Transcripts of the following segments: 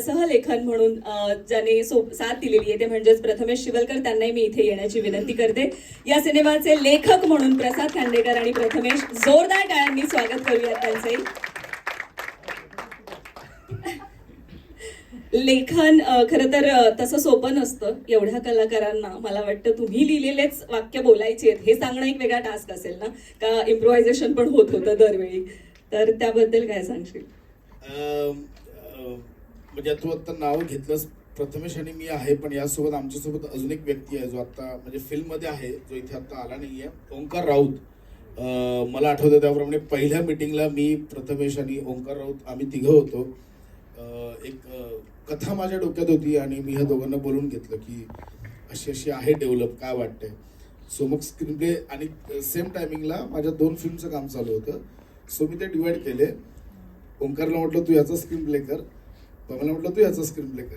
सहलेखन म्हणून ज्याने साथ दिलेली आहे ते म्हणजेच प्रथमेश शिवलकर त्यांनाही मी इथे येण्याची विनंती करते. या सिनेमाचे लेखक म्हणून प्रसाद खांडेकर आणि प्रथमेश जोरदार टाळ्यांनी स्वागत करूयात त्यांचे लेखन खर खरं तर तसं सोपं नसतं. एवढ्या कलाकारांना मला वाटतं तुम्ही लिहिलेलेच वाक्य बोलायचे आहेत. हे सांगणं एक वेगळा टास्क असेल ना? का इम्प्रोव्हायझेशन पण होत होतं दरवेळी? तर त्याबद्दल काय सांगशील? म्हणजे तू आता नाव घेतलंस प्रथमेश आणि मी आहे पण यासोबत आमच्यासोबत अजून एक व्यक्ती आहे जो आता म्हणजे फिल्ममध्ये आहे जो इथे आता आला नाही आहे ओंकार राऊत. मला आठवतं त्याप्रमाणे पहिल्या मिटिंगला मी प्रथमेश आणि ओंकार राऊत आम्ही तिघं होतो. एक कथा माझ्या डोक्यात होती आणि मी ह्या दोघांना बोलून घेतलं की अशी अशी आहे डेव्हलप काय वाटतंय? सो मग स्क्रीन प्ले आणि सेम टायमिंगला माझ्या दोन फिल्मचं काम चालू होतं. सो मी ते डिवाईड केले. ओंकारला म्हटलं तू याचा स्क्रीन प्ले कर. तर मला म्हटलं तू याचा स्क्रीन प्ले कर.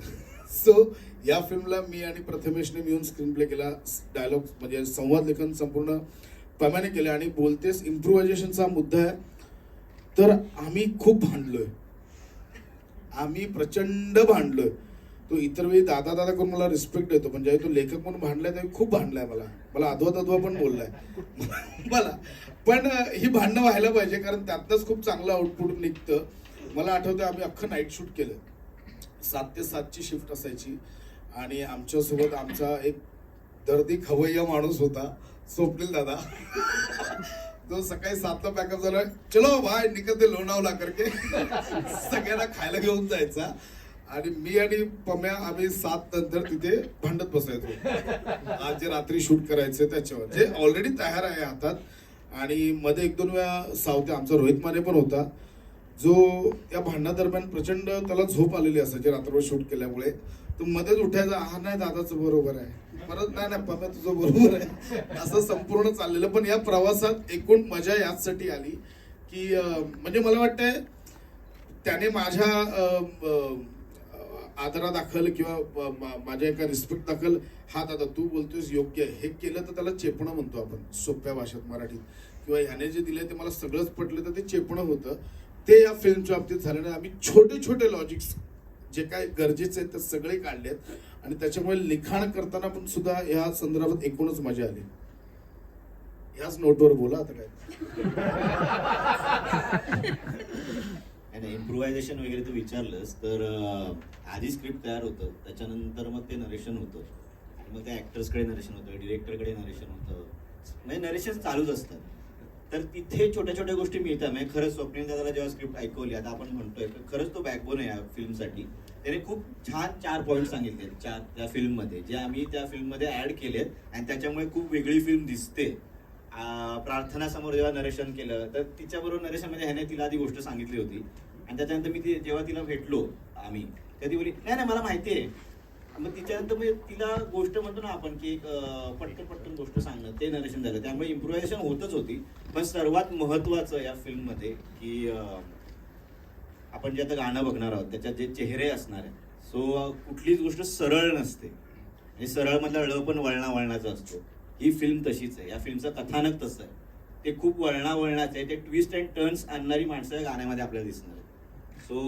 सो या फिल्मला मी आणि प्रथमेशने मिळून स्क्रीन प्ले केला डायलॉग म्हणजे संवाद लेखन संपूर्ण पमाने केलं आणि बोलतेस इम्प्रोव्हायझेशनचा मुद्दा आहे. तर आम्ही खूप भांडलोय. आम्ही प्रचंड भांडलोय. तो इतर वेळी दादा दादा करून मला रिस्पेक्ट देतो म्हणजे तो लेखक म्हणून भांडलाय त्यावेळी खूप भांडलाय मला. मला अधवा तद्वा पण बोललाय. मला. पण ही भांडणं व्हायला पाहिजे कारण त्यातनंच खूप चांगलं आउटपुट निघतं. मला आठवतं आम्ही अख्खं नाईट शूट केलं. सात ते सातची शिफ्ट असायची. आणि आमच्यासोबत आमचा एक दर्दी खवय्या माणूस होता स्वप्नील दादा. तो सकाळी सातला पॅकअप झाला चलो भाय निकलते लोणावला करके सगळ्यांना खायला घेऊन जायचा. आणि मी आणि पम्या आम्ही सात नंतर तिथे भांडत बसायचो. आज जे रात्री शूट करायचे त्याच्यावर जे ऑलरेडी तयार आहे हातात. आणि मध्ये एक दोन वेळा सावते आमचा रोहित माने पण होता. जो या भांडणादरम्यान प्रचंड त्याला झोप आलेली असायची रात्रभर शूट केल्यामुळे. तो मध्येच उठायचा हा नाही दादाचं बरोबर आहे. परत नाही नाही पप्पा तुझं बरोबर आहे. असं संपूर्ण चाललेलं. पण या प्रवासात एकूण मजा याचसाठी आली की म्हणजे मला वाटतंय त्याने माझ्या अं, दाखल आदरादाखल किंवा माझ्या एका रिस्पेक्ट दाखल हा दादा तू बोलतोयस योग्य आहे. हे केलं तर त्याला चेपणं म्हणतो आपण सोप्या भाषेत मराठीत. किंवा ह्याने जे दिले ते मला सगळंच पटलं तर ते चेपणं होतं. ते या फिल्मच्या बाबतीत झालं नाही. आम्ही छोटे छोटे लॉजिक्स जे काय गरजेचे आहेत ते सगळे काढलेत. आणि त्याच्यामुळे लिखाण करताना पण सुद्धा ह्या संदर्भात एकूणच मजा आली. ह्याच नोटवर बोला आता काय. आणि वगैरे तू विचारलंस तर आधी स्क्रिप्ट तयार होतं. त्याच्यानंतर मग ते नरेशन होतं. मग त्या ॲक्टर्सकडे नरेशन होतं डिरेक्टरकडे नरेशन होतं. म्हणजे नरेशन चालूच असतात तर तिथे छोट्या छोट्या गोष्टी मिळतात. म्हणजे खरंच स्वप्नील दादाला जेव्हा स्क्रिप्ट ऐकवली आता आपण म्हणतोय खरंच तो बॅकबोन आहे या फिल्मसाठी त्याने खूप छान चार पॉईंट सांगितले चार त्या फिल्ममध्ये जे आम्ही त्या फिल्ममध्ये ऍड केलेत. आणि त्याच्यामुळे खूप वेगळी फिल्म दिसते. प्रार्थनासमोर जेव्हा नरेशन केलं तर तिच्याबरोबर नरेशन म्हणजे ह्याने तिला आधी गोष्ट सांगितली होती. आणि त्याच्यानंतर मी ती जेव्हा तिला भेटलो आम्ही तेव्हा ती बोली नाही नाही मला माहिती आहे. मग तिच्यानंतर म्हणजे तिला गोष्ट म्हणतो ना आपण की एक पटकन पटकन गोष्ट सांगणं. ते नरेशन झालं. त्यामुळे इम्प्रोव्हायझेशन होतच होती. पण सर्वात महत्वाचं या फिल्ममध्ये की आपण जे आता गाणं बघणार आहोत त्याच्यात जे चेहरे असणार आहेत सो कुठलीच गोष्ट सरळ नसते. आणि सरळ मधला ळ पण वळणा वळणाचा असतो. ही फिल्म तशीच आहे. या फिल्मचं कथानक तसं आहे. ते खूप वळणा वळणाचं आहे. ते ट्विस्ट अँड टर्न्स आणणारी माणसं या गाण्यामध्ये आपल्याला दिसणार आहेत. सो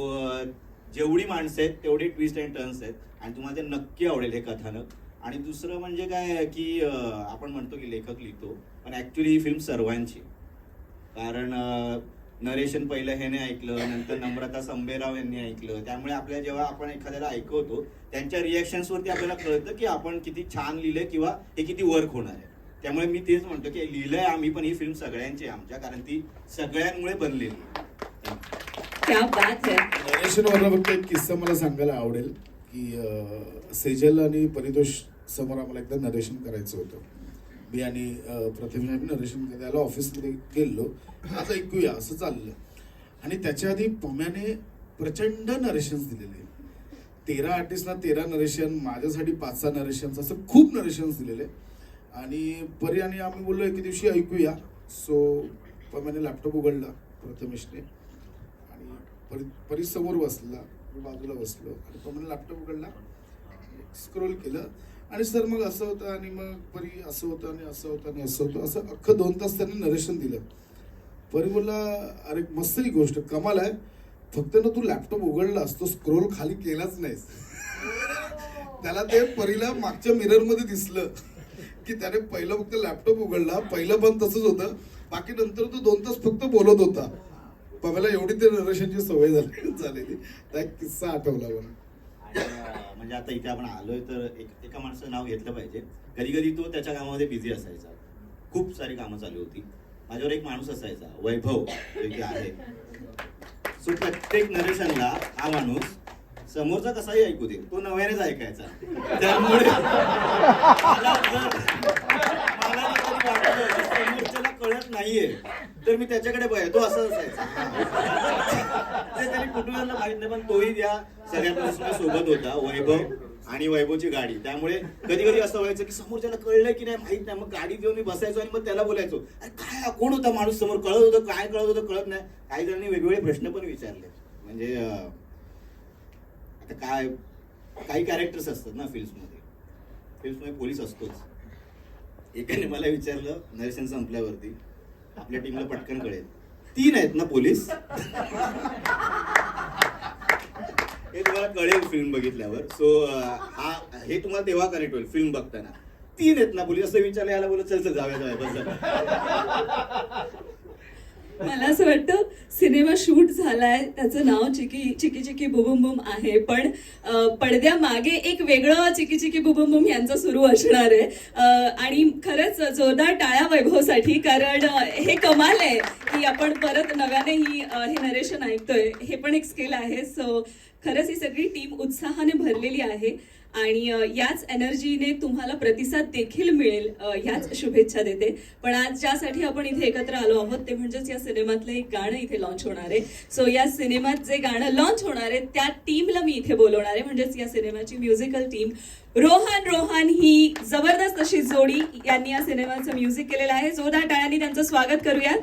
जेवढी माणसं आहेत तेवढे ट्विस्ट अँड टर्न्स आहेत. आणि तुम्हाला ते नक्की आवडेल हे कथानक. आणि दुसरं म्हणजे काय की आपण म्हणतो की लेखक लिहितो पण ऍक्च्युली ही फिल्म सर्वांची. कारण नरेशन पहिलं ह्याने ऐकलं नंतर नम्रता संबेराव यांनी ऐकलं. त्यामुळे आपल्या जेव्हा आपण एखाद्याला ऐकवतो त्यांच्या रिॲक्शन्स वरती आपल्याला कळतं की आपण किती छान लिहिलंय किंवा हे किती वर्क होणार आहे. त्यामुळे मी तेच म्हणतो की लिहिलंय आम्ही पण ही फिल्म सगळ्यांची आमच्या. कारण ती सगळ्यांमुळे बनलेली आहे. क्या बात है फक्त एक किस्सा मला सांगायला आवडेल की अं, सेजल आणि परितोष समोर आम्हाला एकदा नरेशन करायचं होतं. मी आणि अं, प्रथमेश नरेशन करायला ऑफिसमध्ये गेलो आता ऐकूया असं चाललं आणि त्याच्या आधी पम्याने प्रचंड नरेशन्स दिलेले तेरा आर्टिस्टला तेरा नरेशन माझ्यासाठी पाच सहा नरेशन्स असं खूप नरेशन्स दिलेले आणि परी आणि आम्ही बोललो एके दिवशी ऐकूया. सो पम्याने लॅपटॉप उघडला प्रथमेशने. परी परी समोर बसला मी बाजूला बसलो आणि पम्याने लॅपटॉप उघडला. स्क्रोल केलं आणि सर मग असं होतं आणि मग परी असं होतं आणि असं होतं आणि असं होतं. असं अख्खं दोन तास त्यांनी नरेशन दिलं. परी बोलला अरे मस्त ही गोष्ट. कमाल आहे. फक्त ना तू लॅपटॉप उघडलास तो स्क्रोल खाली केलाच नाहीस त्याला ते परीला मागच्या मिररमध्ये दिसलं की त्याने पहिलं फक्त लॅपटॉप उघडला. पहिलं पण तसंच होतं. बाकी नंतर तो दोन तास फक्त बोलत होता. मला एवढी ते नरेशनची सवय झाली झालेली. त्या किस्सा आठवला मला. आणि, म्हणजे आता इथे आपण आलोय तर एक एका माणसाचं नाव घेतलं पाहिजे. कधी कधी तो त्याच्या कामामध्ये बिझी असायचा. खूप सारी कामं चालू होती. माझ्यावर एक माणूस असायचा वैभव इथे आहे. सो प्रत्येक नरेशनला हा माणूस समोरचा कसाही ऐकू दे तो नव्यानेच ऐकायचा. त्यामुळे मला जर- मला जर कधी वाटलं की समोरच्याला कळत नाहीये. तर मी त्याच्याकडे बघाय तो असं असायचा. ते त्याने कुटुंबाला माहीत नाही पण तोही त्या सगळ्या प्रश्न सोबत होता वैभव आणि वैभवची गाडी. त्यामुळे कधी कधी असं व्हायचं की समोरच्याला कळलं की नाही माहीत नाही. मग गाडी घेऊन मी बसायचो आणि मग त्याला बोलायचो अरे काय कोण होता माणूस समोर? कळत होतं काय कळत होतं कळत नाही. काही जणांनी वेगवेगळे प्रश्न पण विचारले. म्हणजे आता काय काही कॅरेक्टर्स असतात ना फिल्म्समध्ये फिल्म्समध्ये पोलीस असतोच. एकाने मला विचारलं नरेशन संपल्यावरती. आपल्या टीमला पटकन कळेल. तीन आहेत ना पोलीस? हे तुम्हाला कळेल फिल्म बघितल्यावर. सो हा हे तुम्हाला तेव्हा कनेक्ट होईल फिल्म बघताना. तीन आहेत ना पोलीस? असं विचारलं याला बोल चल चल जाऊया जाऊया बस मला असं वाटतं सिनेमा शूट झालाय त्याचं नाव चिकी चिकी चिकी बुबुम बुम आहे. पण पडद्या पडद्यामागे एक वेगळं चिकी चिकी बुबुम बुम यांचं सुरू असणार आहे. आणि खरंच जोरदार टाळ्या वैभवसाठी कारण हे कमाल आहे की आपण परत नव्याने ही हे नरेशन ऐकतोय. हे पण एक स्किल आहे. सो खरंच ही सगळी टीम उत्साहाने भरलेली आहे. आणि याच एनर्जीने तुम्हाला प्रतिसाद देखील मिळेल. याच ह्याच शुभेच्छा देते. पण आज ज्यासाठी आपण इथे एकत्र आलो आहोत ते म्हणजेच या सिनेमातलं एक गाणं इथे लॉन्च होणार आहे. सो या सिनेमात जे गाणं लॉन्च होणार आहे त्या टीमला मी इथे बोलवणार आहे. म्हणजेच या सिनेमाची म्युझिकल टीम रोहन रोहन ही जबरदस्त अशी जोडी यांनी या सिनेमाचं म्युझिक केलेलं आहे. जोरदार टाळ्यांनी त्यांचं स्वागत करूयात.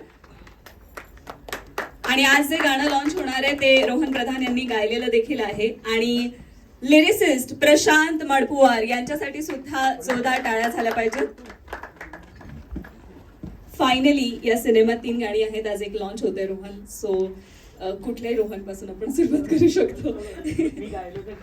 आणि आज जे गाणं लॉन्च होणार आहे ते रोहन प्रधान यांनी गायलेलं देखील आहे. आणि लिरिसिस्ट प्रशांत मडपुवार यांच्यासाठी सुद्धा जोरदार टाळ्या झाल्या पाहिजेत. फायनली या सिनेमात तीन गाणी आहेत. आज एक लॉन्च होते रोहन. सो कुठल्याही रोहनपासून आपण सुरुवात करू शकतो.